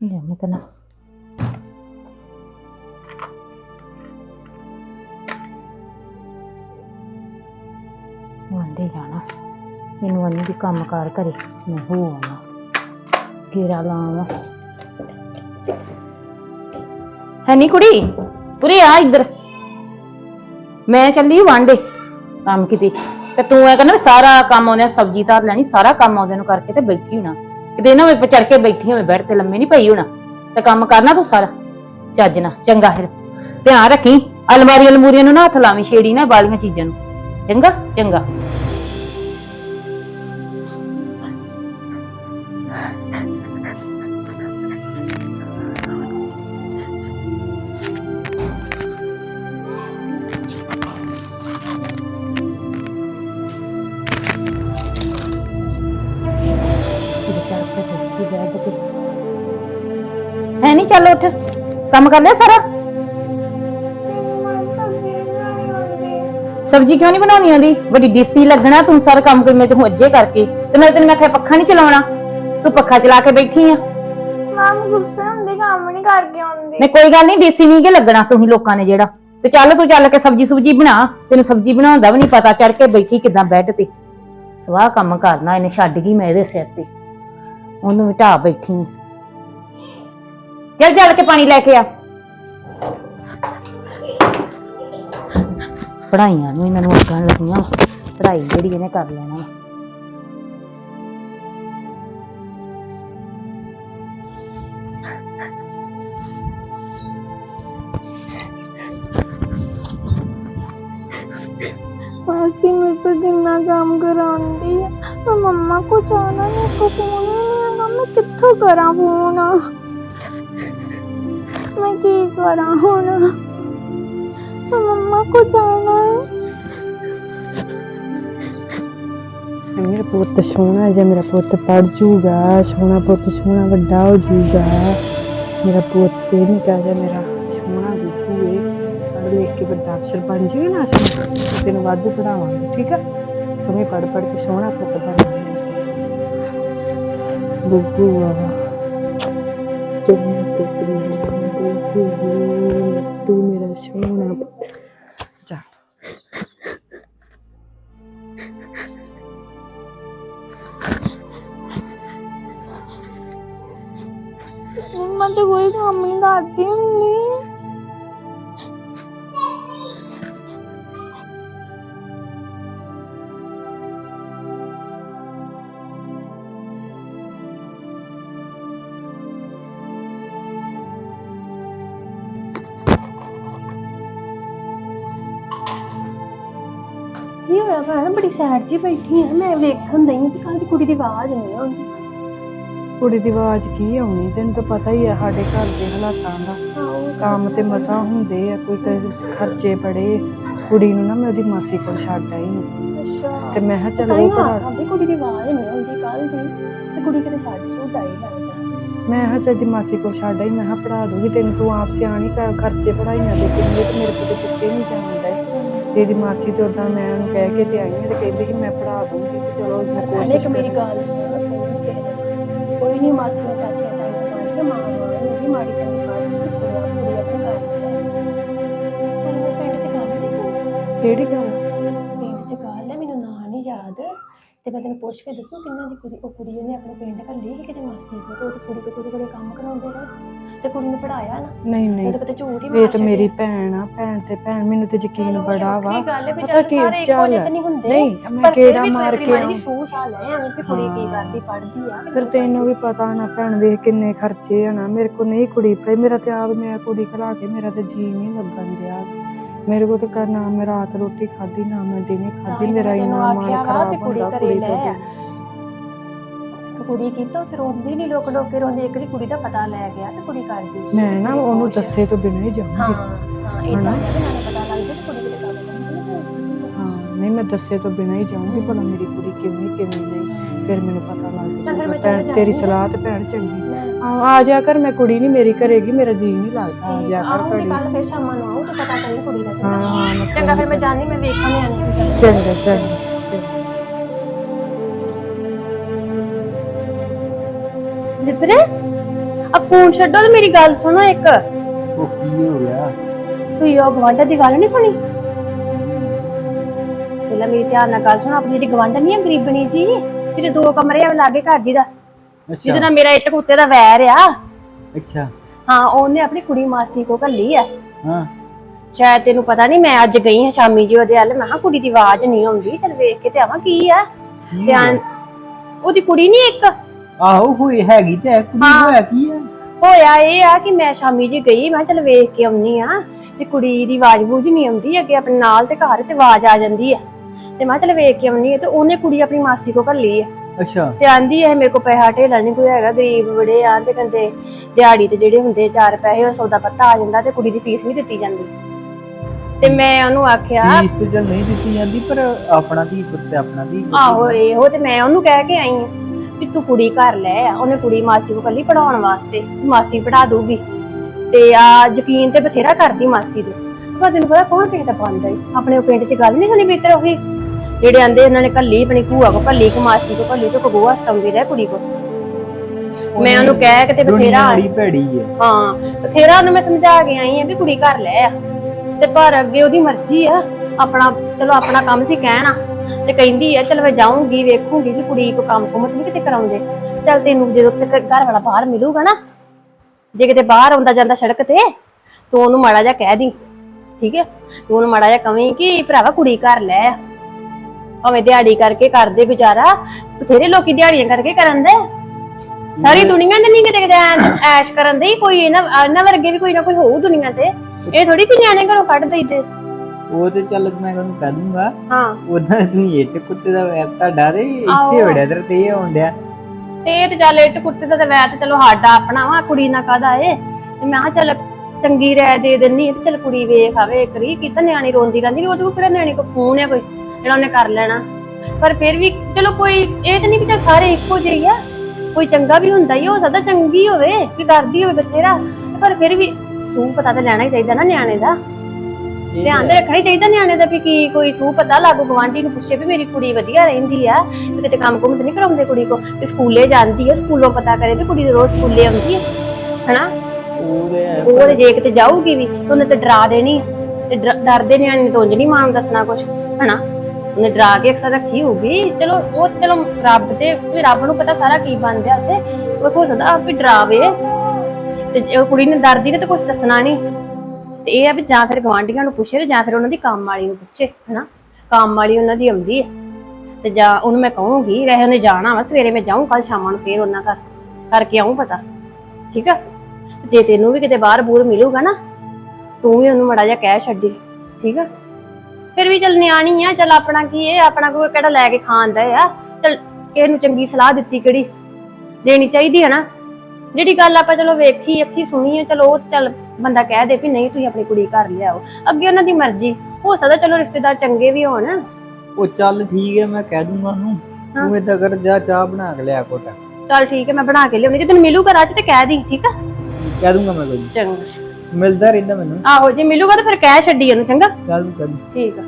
ਜਾਣੇ ਤਾਂ ਨਾ ਵਾਂਡੇ ਜਾਣਾ ਇਹਨੂੰ ਅੰਨੀ ਦੀ ਕੰਮ ਕਾਰ ਕਰੇ ਮੈਂ ਹੋ ਆਵਾਂ ਗੇੜਾ ਲਾਵਾਂ ਹੈ ਨੀ ਕੁੜੀ ਪੁਰੀ ਆ ਇੱਧਰ ਮੈਂ ਚੱਲੀ ਵਾਂਡੇ ਕੰਮ ਕਿਤੇ ਤੇ ਤੂੰ ਐ ਕਹਿੰਦਾ ਸਾਰਾ ਕੰਮ ਆਉਂਦਿਆਂ ਸਬਜ਼ੀ ਧਾਰ ਲੈਣੀ ਸਾਰਾ ਕੰਮ ਆਉਂਦਿਆਂ ਨੂੰ ਕਰਕੇ ਤੇ ਬੈਠੀ ਹੋਣਾ ਕਿਤੇ ਨਾ ਵੇ ਚੜ ਕੇ ਬੈਠੀ ਹੋਵੇ, ਬੈਠ ਤੇ ਲੰਮੇ ਨਹੀਂ ਪਈ ਹੋਣਾ। ਤੇ ਕੰਮ ਕਰਨਾ ਤੂੰ ਸਾਰਾ? ਚੱਜ ਨਾ ਚੰਗਾ ਫਿਰ। ਧਿਆਨ ਰੱਖੀ, ਅਲਮਾਰੀ ਅਲਮੂਰੀਆਂ ਨੂੰ ਨਾ ਹੱਥ ਲਾਵੀਂ, ਛੇੜੀ ਨਾ ਬਾਲੀਆਂ ਚੀਜ਼ਾਂ ਨੂੰ। ਚੰਗਾ? ਚੰਗਾ। ਚੱਲ ਉੱਠ। ਕੰਮ ਕਰ ਲਿਆ ਸਾਰਾ? ਸਬਜ਼ੀ ਕਿਉਂ ਨਹੀਂ ਬਣਾਉਣੀ ਆਉਂਦੀ ਵੱਡੀ ਡੀਸੀ ਲੱਗਣਾ ਤੂੰ ਸਾਰਾ ਕੰਮ ਕਰ ਮੈਂ ਤੈਨੂੰ ਅੱਜੇ ਕਰਕੇ। ਤੇ ਨਾਲ ਤੈਨੂੰ ਮੈਂ ਕਿਹਾ ਪੱਖਾ ਨਹੀਂ ਚਲਾਉਣਾ। ਤੂੰ ਪੱਖਾ ਚਲਾ ਕੇ ਬੈਠੀ ਆ। ਮਾਮ ਗੁੱਸੇ ਹੁੰਦੇ ਕੰਮ ਨਹੀਂ ਕਰਕੇ ਆਉਂਦੀ। ਨਹੀਂ ਕੋਈ ਗੱਲ ਨਹੀਂ ਡੀਸੀ ਨਹੀਂ ਕਿ ਲੱਗਣਾ ਤੁਸੀਂ ਲੋਕਾਂ ਨੇ ਜਿਹੜਾ। ਤੇ ਚੱਲ ਤੂੰ ਚੱਲ ਕੇ ਸਬਜ਼ੀ ਸੁਬਜੀ ਬਣਾ। ਤੈਨੂੰ ਸਬਜ਼ੀ ਬਣਾਉਣ ਦਾ ਵੀ ਨਹੀਂ ਪਤਾ ਚੜ ਕੇ ਬੈਠੀ ਕਿਦਾਂ ਬੈੱਡ ਤੇ। ਸਵਾਹ ਕੰਮ ਕਰਨਾ ਇਹਨੇ ਛੱਡ ਗਈ ਮੈਂ ਇਹਦੇ ਸਿਰ ਤੇ। ਉਹਨੂੰ ਢਾਹ ਬੈਠੀ। ਚੱਲ ਚੱਲ ਕੇ ਪਾਣੀ ਲੈ ਕੇ ਆ ਪੜਾਈਆਂ ਨੂੰ ਇਹਨਾਂ ਨੂੰ ਅੱਗਾਂ ਲੱਗੀਆਂ ਪੜਾਈ ਜਿਹੜੀ ਇਹਨੇ ਕਰ ਲੈਣਾ मासी मेरे तो कितना काम कराती है मम्मा को जाना मेरे को फ़ोन नहीं आना मैं कितों करा फ़ोन ਮੈਂ ਕੀ ਕਰਾਂ ਹੁਣ ਮੈਂ ਮੰਮਾ ਕੋ ਜਾਣਾ ਹੈ ਮੇਰਾ ਪੁੱਤ ਸੋਹਣਾ ਜੇ ਮੇਰਾ ਪੁੱਤ ਪੜ ਜੂਗਾ ਸੋਹਣਾ ਪੁੱਤ ਸੋਹਣਾ ਵੱਡਾ ਹੋ ਜੂਗਾ ਮੇਰਾ ਪੁੱਤ ਇਹ ਨਹੀਂ ਕਹਦਾ ਮੇਰਾ ਸੋਹਣਾ ਦਿਖੂਏ ਪੜ ਲਿਖ ਕੇ ਵੱਡਾ ਅਫਸਰ ਬਣ ਜਾਵੇ ਨਾ ਅਸੀਂ ਤੈਨੂੰ ਵਾਧੂ ਪੜਾਵਾਂਗੇ ਠੀਕ ਆ ਤੂੰ ਵੀ ਪੜ ਪੜ ਕੇ ਸੋਹਣਾ ਪੁੱਤ ਬਣ ਗੁੱਗੂ ਆ ਤੂੰ ਪੁੱਤ ਮੇਰਾ ਗੁੱਗੂ ਤੂੰ ਮੇਰਾ ਸੋਹਣਾ ਪੁੱਤ ਜਾ ਮੰਮਾ ਤਾਂ ਕੋਈ ਕੰਮ ਨਹੀਂ ਕਰਦੀ ਹੁੰਦੀ। ਕੀ ਹੋਇਆ ਭੈਣ ਬੜੀ ਸੈਡ ਜੀ ਬੈਠੀ ਆ। ਮੈਂ ਵੇਖਣ ਦਈ ਕਿ ਕੱਲ ਦੀ ਕੁੜੀ ਦੀ ਆਵਾਜ਼ ਨਹੀਂ ਆਉਂਦੀ ਕੁੜੀ ਦੀ ਆਵਾਜ਼ ਕੀ ਆਉਣੀ? ਤੈਨੂੰ ਤਾਂ ਪਤਾ ਹੀ ਆ ਸਾਡੇ ਘਰ ਦੇ ਹਾਲਾਤਾਂ ਦਾ। ਕੰਮ ਤੇ ਮਸਾਂ ਹੁੰਦੇ ਆ ਕੋਈ ਤੇ ਖਰਚੇ ਬੜੇ। ਕੁੜੀ ਨੂੰ ਨਾ ਮੈਂ ਉਹਦੀ ਮਾਸੀ ਕੋਲ ਛੱਡ ਆਈ ਹਾਂ। ਅੱਛਾ। ਤੇ ਮੈਂ ਕਿਹਾ ਚਲ ਤਾਂ ਉਹ ਹੀ ਕੁੜੀ ਦੀ ਆਵਾਜ਼ ਨਹੀਂ ਆਉਂਦੀ ਕੱਲ ਦੀ। ਤੇ ਕੁੜੀ ਕਿਤੇ ਸਾਡੀ ਸੂਟ ਆਈ ਲੱਗਦਾ ਮੈਂ ਚੱਲ ਦੀ ਮਾਸੀ ਕੋਲ ਛੱਡ ਆਈ। ਮੈਂ ਕਿਹਾ ਪੜਾ ਦੂੰਗੀ ਤੈਨੂੰ ਤੂੰ ਆਪ ਸਿਆਣੀ ਕਰ ਖਰਚੇ ਪੜਾਈਆਂ ਦੇ ਕਿੰਨੇ ਤੇ ਮੇਰੇ ਕੋਲ ਚੁੱਕੇ ਨਹੀਂ ਜਾਂਦਾ ਤੇ ਇਹਦੀ ਮਾਸੀ ਤੇ ਉਦਾਂ ਮੈਂ ਉਹਨੂੰ ਕਹਿ ਕੇ ਤੇ ਆਈ ਹਾਂ ਤੇ ਕਹਿੰਦੀ ਕਿ ਮੈਂ ਪੜਾ ਦੂੰਗੀ ਤੇ ਚਲੋ ਮੈਂ ਕੋਸ਼ਿਸ਼ ਕਿ ਮੇਰੀ। ਗੱਲ ਸੁਣ ਤੂੰ ਕਿਸੇ ਦਾ। ਕੋਈ ਨਹੀਂ ਮਾਸੀਆਂ ਚਾਚੀਆਂ ਤਾਈਆਂ ਪਾਈ ਤੇ ਮਾਂ ਮਾਂ ਨਹੀਂ ਮਾੜੀ ਚੰਗੀ ਪਾਈ ਤੇ ਕੁੜੀਆਂ ਕੁੜੀਆਂ ਤੇ ਕਰ ਤੈਨੂੰ ਪਿੰਡ ਚ ਕੰਮ ਨਹੀਂ ਸੁਣ ਕਿਹੜੀ ਗੱਲ? ਪਿੰਡ ਚ ਗੱਲ ਹੈ ਮੈਨੂੰ ਨਾਂ ਨਹੀਂ ਯਾਦ। ਤੇ ਮੈਂ ਤੈਨੂੰ ਪੁੱਛ ਕੇ ਦੱਸੂ ਕਿੰਨਾ ਦੀ ਕੁੜੀ ਉਹ ਕੁੜੀ ਉਹਨੇ ਆਪਣੇ ਪਿੰਡ ਘੱਲੀ ਸੀ ਕਿਤੇ ਮਾਸੀ ਕੋਲ ਤੇ ਉਹ ਕੁੜੀ ਕੋਲ ਕੁੜੀ ਕੋਲ ਕੰਮ ਕਰਾਉਂਦੇ ਰਹੇ। ਤੇ ਕੁੜੀ ਨੂੰ ਪੜਾਇਆ ਨਾ। ਨਹੀਂ ਇਹ ਨਹੀਂ ਤਾਂ ਕਿਤੇ ਝੂਠ ਹੀ ਇਹ ਮਾਰ ਤੇ ਮੇਰੀ ਭੈਣ ਆ ਭੈਣ ਤੇ ਭੈਣ ਮੈਨੂੰ ਤੇ ਯਕੀਨ ਬੜਾ ਵਾ। ਪਤਾ ਕੀ ਚੱਲ। ਤਾਂ ਨਹੀਂ ਮੈਂ ਕਿਹੜਾ ਵੀ ਮਾਰ ਕੇ। ਜਿਹੀ ਸੂਹ ਸਾਹ ਲੈ ਐਵੇਂ ਕਿ ਕੁੜੀ ਕੀ ਕਰਦੀ ਪੜਦੀ ਆ ਫਿਰ ਤੈਨੂੰ ਵੀ ਪਤਾ ਨਾ ਭੈਣ ਵੇਖ ਕਿੰਨੇ ਖਰਚੇ ਆ ਨਾ। ਮੇਰੇ ਕੋ ਨਹੀਂ ਕੁੜੀ ਪਈ ਮੇਰਾ ਤੇ ਆਪ ਮੈਂ ਕੁੜੀ ਖਲਾ ਕੇ ਮੇਰਾ ਤੇ ਜੀ ਨਹੀਂ ਲੱਗਣ ਡਿਆ ਮੇਰੇ ਕੋ ਤੇ ਕਰ ਨਾ ਮੈਂ ਰਾਤ ਰੋਟੀ ਖਾਧੀ ਨਾ ਮੈਂ ਦਿਨੇ ਖਾਧੀ ਹੀ ਮੇਰਾ ਤੈਨੂੰ ਇੰਨਾ ਮਨ ਆਖਿਆ ਵਾ ਖਰਾਬ ਵੀ ਕੁੜੀ ਹੁੰਦਾ ਘਰੇ ਕੁੜੀ ਲੈ ਤੋਂ। ਕੁੜੀ ਕੀਤਾ ਫਿਰ ਰੋਂਦੀ ਨਹੀਂ ਲੋਕ ਲੋਕ ਕੇ ਰੋਂਦੇ ਇੱਕ ਕੁੜੀ ਦਾ ਪਤਾ ਲੈ ਗਿਆ ਤੇ ਕੁੜੀ ਕਰਦੀ ਮੈਂ ਨਾ ਉਹਨੂੰ ਦੱਸੇ ਤੋਂ ਬਿਨਾਂ ਹੀ ਹਾਂ ਹਾਂ ਇਦਾਂ ਹਨਾ? ਨਾਲੇ ਪਤਾ ਲੱਗ ਜੇ ਕੁੜੀ ਕਿਤੇ ਕੰਮ ਕਰਦੀ ਹਾਂ ਨਹੀਂ ਮੈਂ ਦੱਸੇ ਤੋਂ ਬਿਨਾਂ ਹੀ ਜਾਊਂਗੀ ਭਲਾ ਮੇਰੀ ਕੁੜੀ ਕਿਵੇਂ ਕਿਵੇਂ ਨਹੀਂ। ਫਿਰ ਮੈਨੂੰ ਪਤਾ ਲੱਗ ਭੈਣ ਚੱਲ ਤੇਰੀ ਸਲਾਹ ਤੇ ਭੈਣ ਚੰਗੀ ਆ। ਆ ਜਾ ਕਰ ਮੈਂ ਕੁੜੀ ਨਹੀਂ ਮੇਰੀ ਕਰੇਗੀ ਮੇਰਾ ਜੀ ਨਹੀਂ ਲੱਗਦਾ। ਆ ਜਾ ਕਰ ਘੜੀ। ਕੱਲ ਫਿਰ ਸ਼ਾਮਾਂ ਨੂੰ ਆਉਂ ਤੇ ਪਤਾ ਕਰੀ ਕੁੜੀ ਦਾ ਹਾਂ ਚੰਗਾ ਹਾਂ ਚੰਗਾ ਫਿਰ ਮੈਂ ਜਾਣੀ ਮੈਂ ਵੇਖਾਂ ਨਿਆਣੇ ਚੰਗਾ ਚੰਗਾ ਜਿੱਤਰੇ ਆ ਫੋਨ ਛੱਡੋ ਤੇ ਮੇਰੀ ਗੱਲ ਸੁਣੋ ਇੱਕ। ਉਹ ਕੀ ਹੋ ਗਿਆ? ਤੁਸੀਂ ਉਹ ਗਵਾਂਢ ਦੀ ਗੱਲ ਨਹੀਂ ਸੁਣੀ? ਪਹਿਲਾਂ ਮੇਰੀ ਧਿਆਨ ਨਾਲ ਗੱਲ ਸੁਣੋ ਆਪਣੀ ਜਿਹੜੀ ਗਵਾਂਢ ਨਹੀਂ ਆ ਗਰੀਬਣੀ ਜੀ। ਜਿਹਦੇ ਦੋ ਕਮਰੇ ਆ ਲਾਗੇ ਘਰ ਜੀ ਦਾ। ਜਿਹਦੇ ਅੱਛਾ ਨਾਲ ਮੇਰਾ ਇੱਟ ਕੁੱਤੇ ਦਾ ਵੈਰ ਆ। ਅੱਛਾ। ਹਾਂ ਉਹਨੇ ਆਪਣੀ ਕੁੜੀ ਮਾਸੀ ਕੋ ਘੱਲੀ ਆ। ਹਾਂ। ਸ਼ਾਇਦ ਤੈਨੂੰ ਪਤਾ ਨਹੀਂ ਮੈਂ ਅੱਜ ਗਈ ਹਾਂ ਸ਼ਾਮੀ ਜੀ ਉਹਦੇ ਹੱਲ ਮੈਂ ਕਿਹਾ ਕੁੜੀ ਦੀ ਆਵਾਜ਼ ਨਹੀਂ ਆਉਂਦੀ ਚਲ ਵੇਖ ਕੇ ਤੇ ਆਵਾਂ ਕੀ ਆ। ਕੀ ਹੋਇਆ? ਉਹਦੀ ਕੁੜੀ ਨਹੀਂ ਇੱਕ? ਆਹੋ ਹੋਈ ਹੈਗੀ ਤੇ ਹੈ, ਕੁੜੀ ਹਾਂ। ਹੋਇਆ ਕੀ ਹੈ ਹੋਇਆ ਇਹ ਆ ਕਿ ਮੈਂ ਸ਼ਾਮੀ ਜੀ ਗਈ ਮੈਂ ਚਲ ਵੇਖ ਕੇ ਆਉਣੀ ਆ ਵੀ ਕੁੜੀ ਦੀ ਆਵਾਜ਼ ਬੂਝ ਨਹੀਂ ਆਉਂਦੀ ਅੱਗੇ ਆਪਣੇ ਨਾਲ ਤੇ ਘਰ ਤੇ ਆਵਾਜ਼ ਆ ਜਾਂਦੀ ਆ। ਤੇ ਮੈਂ ਚਲ ਵੇਖ ਕੇ ਆਉਣੀ ਤੇ ਉਹਨੇ ਕੁੜੀ ਆਪਣੀ ਮਾਸੀ ਕੋ ਘੱਲੀ ਆ। ਅੱਛਾ। ਤੇ ਆਂਦੀ ਐ ਮੇਰੇ ਕੋ ਪੈਸਾ ਢੇਲਾ ਨਹੀਂ ਕੋਈ ਹੈਗਾ ਗਰੀਬ ਬੜੇ ਆਂ ਤੇ ਕਹਿੰਦੇ ਦਿਹਾੜੀ ਤੇ ਜਿਹੜੇ ਹੁੰਦੇ ਚਾਰ ਪੈਸੇ ਉਹ ਸੌਦਾ ਪੱਤਾ ਆ ਜਾਂਦਾ ਤੇ ਕੁੜੀ ਦੀ ਫੀਸ ਨਹੀਂ ਦਿੱਤੀ ਜਾਂਦੀ। ਤੇ ਮੈਂ ਉਹਨੂੰ ਆਖਿਆ ਫੀਸ ਤੇ ਚੱਲ ਨਹੀਂ ਦਿੱਤੀ ਜਾਂਦੀ ਪਰ ਆਪਣਾ ਧੀ ਪੁੱਤ ਆਪਣਾ ਪੁੱਤ ਆਹੋ ਇਹੋ ਤੇ ਮੈਂ ਉਹਨੂੰ ਕਹਿ ਕੇ ਆਈ ਆ ਕਿ ਤੂੰ ਕੁੜੀ ਘਰ ਲੈ ਆ ਉਹਨੇ ਕੁੜੀ ਮਾਸੀ ਕੋ ਕੱਲੀ ਪੜਾਉਣ ਵਾਸਤੇ ਮਾਸੀ ਪੜਾ ਦੂਗੀ ਤੇ ਆ ਯਕੀਨ ਤੇ ਬਥੇਰਾ ਕਰਦੀ ਮਾਸੀ ਦੇ। ਪਰ ਤੈਨੂੰ ਪਤਾ ਕੌਣ ਕਿਸੇ ਦਾ ਪਾਉਂਦਾ ਈ ਆਪਣੇ ਪਿੰਡ 'ਚ ਗੱਲ ਨਹੀਂ ਸੁਣੀ ਬੀਤਰ ਉਹੀ? ਜਿਹੜੇ ਆਂਦੇ ਇਹਨਾਂ ਨੇ ਕੱਲੀ ਆਪਣੀ ਭੂਆ ਕੋ ਕੱਲੀ ਕਿ ਮਾਸੀ ਕੋ ਕੱਲੀ ਤੇ ਕਗੋਆ ਸਟੰਗੀ ਰਹਿ ਕੁੜੀ ਕੋ। ਮੈਂ ਉਹਨੂੰ ਕਹਿ ਕੇ ਤੇ ਬਥੇਰਾ ਬੜੀ ਭੈੜੀ ਹੈ ਹਾਂ ਬਥੇਰਾ ਉਹਨੂੰ ਮੈਂ ਸਮਝਾ ਕੇ ਆਈ ਆ ਵੀ ਕੁੜੀ ਘਰ ਲੈ ਆ। ਤੇ ਪਰ ਅੱਗੇ ਉਹਦੀ ਮਰਜ਼ੀ ਆ ਆਪਣਾ ਚਲੋ ਆਪਣਾ ਕੰਮ ਸੀ ਕਹਿਣਾ ਤੇ ਕਹਿੰਦੀ ਆ ਚਲ ਮੈਂ ਜਾਊਂਗੀ ਵੇਖੂੰਗੀ ਵੀ ਕੁੜੀ ਕੋ ਕੰਮ ਕੁਮਤ ਨਹੀਂ ਕਿਤੇ ਕਰਾਉਂਦੇ। ਚਲ ਤੈਨੂੰ ਜਦੋਂ ਤੱਕ ਘਰ ਵਾਲਾ ਬਾਹਰ ਮਿਲੂਗਾ ਨਾ ਜੇ ਕਿਤੇ ਬਾਹਰ ਆਉਂਦਾ ਜਾਂਦਾ ਸੜਕ ਤੇ ਤੂੰ ਉਹਨੂੰ ਮਾੜਾ ਜਿਹਾ ਕਹਿ ਦੀ। ਠੀਕ ਹੈ ਤੂੰ ਉਹਨੂੰ ਮਾੜਾ ਜਿਹਾ ਕਵੀਂ ਕਿ ਭਰਾਵਾ ਕੁੜੀ ਘਰ ਲੈ ਆ। ਭਾਵੇਂ ਦਿਹਾੜੀ ਕਰਕੇ ਕਰਦੇ ਗੁਜ਼ਾਰਾ ਬਥੇਰੇ ਲੋਕੀ ਦਿਹਾੜੀਆਂ ਕਰਕੇ ਕਰਨ ਦੇ। ਸਾਰੀ ਦੁਨੀਆ ਤੇ ਨਹੀਂ ਕਿਤੇ ਕਿਤੇ ਐਂ ਐਸ਼ ਕਰਨ ਦੇ ਹੀ ਕੋਈ ਇਹਨਾਂ ਇਹਨਾਂ ਵਰਗੇ ਵੀ ਕੋਈ ਨਾ ਕੋਈ ਹੋਊ ਦੁਨੀਆ ਤੇ। ਇਹ ਥੋੜੀ ਕਿ ਨਿਆਣੇ ਘਰੋਂ ਕੱਢ ਦਈਦੇ। ਉਹ ਤੇ ਚੱਲ ਮੈਂ ਉਹਨੂੰ ਕਹਿ ਦੂੰਗਾ ਹਾਂ। ਉਦਾਂ ਤੂੰ ਇੱਟ ਕੁੱਤੇ ਦਾ ਵੈਰ ਤੁਹਾਡਾ ਤੇ ਇੱਥੇ ਆਹੋ। ਵੜਿਆ ਤੇ ਤੇ ਇਹ ਡਿਆ। ਤੇ ਇਹ ਤੇ ਚੱਲ ਇੱਟ ਕੁੱਤੇ ਦਾ ਤੇ ਵੈ ਤੇ ਚਲੋ ਸਾਡਾ ਆਪਣਾ ਵਾ ਕੁੜੀ ਨਾ ਕਾਦਾ ਏ ਤੇ ਮੈਂ ਕਿਹਾ ਚੱਲ ਚੰਗੀ ਰਹਿ ਦੇ ਦਿੰਨੀ ਤੇ ਚੱਲ ਕੁੜੀ ਵੇਖ ਆਵੇ ਕਰੀ ਕੀਤਾ ਨਿਆਣੀ ਰੋਂਦੀ ਰਹਿੰਦੀ ਉਹਦੇ ਕੋਲ ਕਿਹੜਾ ਨਿਆਣੀ ਕੋ ਫੋਨ ਹੈ ਕੋਈ? ਜਿਹੜਾ ਉਹਨੇ ਕਰ ਲੈਣਾ। ਪਰ ਫਿਰ ਵੀ ਚਲੋ ਕੋਈ ਇਹ ਤੇ ਨਹੀਂ ਵੀ ਚੱਲ ਸਾਰੇ ਇੱਕੋ ਜਿਹੇ ਹੀ ਆ। ਕੋਈ ਚੰਗਾ ਵੀ ਹੁੰਦਾ ਹੀ ਆ, ਹੋ ਸਕਦਾ ਚੰਗੀ ਹੋਵੇ ਕਿ ਕਰਦੀ ਹੋਵੇ ਬਥੇਰਾ। ਪਰ ਫਿਰ ਵੀ ਸੂ ਪਤਾ ਤਾਂ ਲੈਣਾ ਹੀ ਚਾਹੀਦਾ ਨਾ ਨਿਆਣੇ ਦਾ। ਇਹ ਧਿਆਨ ਤੇ ਰੱਖਣਾ ਹੀ ਚਾਹੀਦਾ ਨਿਆਣੇ ਦਾ ਵੀ ਕੀ ਕੋਈ ਸੂ ਪਤਾ ਲਾਗੂ ਗਵਾਂਢੀ ਨੂੰ ਪੁੱਛੇ ਵੀ ਮੇਰੀ ਕੁੜੀ ਵਧੀਆ ਰਹਿੰਦੀ ਆ। ਕਿਤੇ ਕੰਮ ਕੁਮ ਤੇ ਨਹੀਂ ਕਰਾਉਂਦੇ ਕੁੜੀ ਕੋ। ਤੇ ਸਕੂਲੇ ਜਾਂਦੀ ਆ ਸਕੂਲੋਂ ਪਤਾ ਕਰੇ ਤੇ ਕੁੜੀ ਰੋਜ਼ ਸਕੂਲੇ ਆਉਂਦੀ ਹੈ ਹਨਾ? ਉਹਦੇ ਉਹ ਤੇ ਜੇ ਕਿਤੇ ਜਾਊਗੀ ਵੀ ਤੇ ਉਹਨੇ ਤੇ ਡਰਾ ਦੇਣੀ ਆ। ਤੇ ਡਰ- ਡਰਦੇ ਨਿਆਣੇ ਨੇ ਤਾਂ ਉਂਝ ਨਹੀਂ ਮਾਂ ਨੂੰ ਦੱਸਣਾ ਕੁਝ ਹਨਾ? ਉਹਨੇ ਡਰਾ ਕੇ ਅਕਸਰ ਰੱਖੀ ਹੋਊਗੀ। ਚਲੋ, ਉਹ ਚਲੋ ਰੱਬ ਤੇ, ਵੀ ਰੱਬ ਨੂੰ ਪਤਾ ਸਾਰਾ ਕੀ ਬਣਦਿਆ ਉੱਤੇ ਉਹ ਹੋ ਸਕਦਾ ਆਪ ਵੀ ਡਰਾਵੇ। ਤੇ ਜੇ ਉਹ ਕੁੜੀ ਨੇ ਡਰਦੀ ਨੇ ਤੇ ਕੁਝ ਦੱਸਣਾ ਨਹੀਂ। ਤੇ ਇਹ ਆ ਵੀ ਜਾਂ ਫਿਰ ਗਵਾਂਢੀਆਂ ਨੂੰ ਪੁੱਛੇ ਜਾਂ ਫਿਰ ਉਹਨਾਂ ਦੀ ਕੰਮ ਵਾਲੀ ਨੂੰ ਪੁੱਛੇ, ਹਨਾ? ਕੰਮ ਵਾਲੀ ਉਹਨਾਂ ਦੀ ਆਉਂਦੀ ਹੈ। ਤੇ ਜਾਂ ਉਹਨੂੰ ਮੈਂ ਕਹੂੰਗੀ, ਰਹੇ ਉਹਨੇ ਜਾਣਾ ਵਾ, ਸਵੇਰੇ ਮੈਂ ਜਾਊਂ ਕੱਲ ਸ਼ਾਮਾਂ ਨੂੰ ਫੇਰ ਉਹਨਾਂ ਘਰ। ਕਰਕੇ ਆਊਂ ਪਤਾ। ਠੀਕ ਆ? ਜੇ ਤੈਨੂੰ ਵੀ ਕਿਤੇ ਬਾਹਰ ਬੂਰ ਮਿਲੂਗਾ ਨਾ, ਤੂੰ ਵੀ ਉਹਨੂੰ ਮੜਾ ਜਿਹਾ ਕਹਿ ਛੱਡੀ। ਠੀਕ ਆ? ਫਿਰ ਵੀ ਚੱਲ ਨਿਆਣੀ ਆ ਚੱਲ ਆਪਣਾ ਕੀ ਇਹ ਆਪਣਾ ਕੋਈ ਕਿਹੜਾ ਲੈ ਕੇ ਖਾਂਦਾ ਆ। ਚੱਲ ਕਿਸੇ ਨੂੰ ਚੰਗੀ ਸਲਾਹ ਦਿੱਤੀ ਕਿਹੜੀ ਦੇਣੀ ਚਾਹੀਦੀ ਹੈ ਨਾ। ਜਿਹੜੀ ਗੱਲ ਆਪਾਂ ਚਲੋ ਵੇਖੀ ਅੱਖੀ ਸੁਣੀ ਹੈ ਚਲੋ ਉਹ ਚੱਲ ਬੰਦਾ ਕਹਿ ਦੇ ਵੀ ਨਹੀਂ ਤੁਸੀਂ ਆਪਣੀ ਕੁੜੀ ਘਰ ਲਿਆਓ। ਅੱਗੇ ਉਹਨਾਂ ਦੀ ਮਰਜ਼ੀ ਹੋ ਸਕਦਾ ਚਲੋ ਰਿਸ਼ਤੇਦਾਰ ਚੰਗੇ ਵੀ ਹੋਣ। ਉਹ ਚੱਲ ਠੀਕ ਹੈ ਮੈਂ ਕਹਿ ਦੂੰਗਾ ਉਹਨੂੰ ਤੂੰ ਏਦਾਂ ਕਰ ਜਾ ਚਾਹ ਬਣਾ ਕੇ ਲਿਆ ਕੋਟਾ ਚੱਲ ਠੀਕ ਹੈ ਮੈਂ ਬਣਾ ਕੇ ਲਿਆਉਣੀ ਜੇ ਤੈਨੂੰ ਮਿਲੂਗਾ ਰਾਜ ਤੇ ਕਹਿ ਦੀ ਠੀਕ ਆ? ਕਹਿ ਦੂੰਗਾ ਮੈਂ ਕੋਈ ਚੰਗਾ। ਮਿਲਦਾ ਰਹਿੰਦਾ ਮੈਨੂੰ। ਆਹੋ ਜੇ ਮਿਲੂਗਾ ਤਾਂ ਫਿਰ ਕਹਿ ਛੱਡੀ ਉਹਨੂੰ ਚੰਗਾ? ਚੱਲ ਚੱਲ। ਠੀਕ ਆ।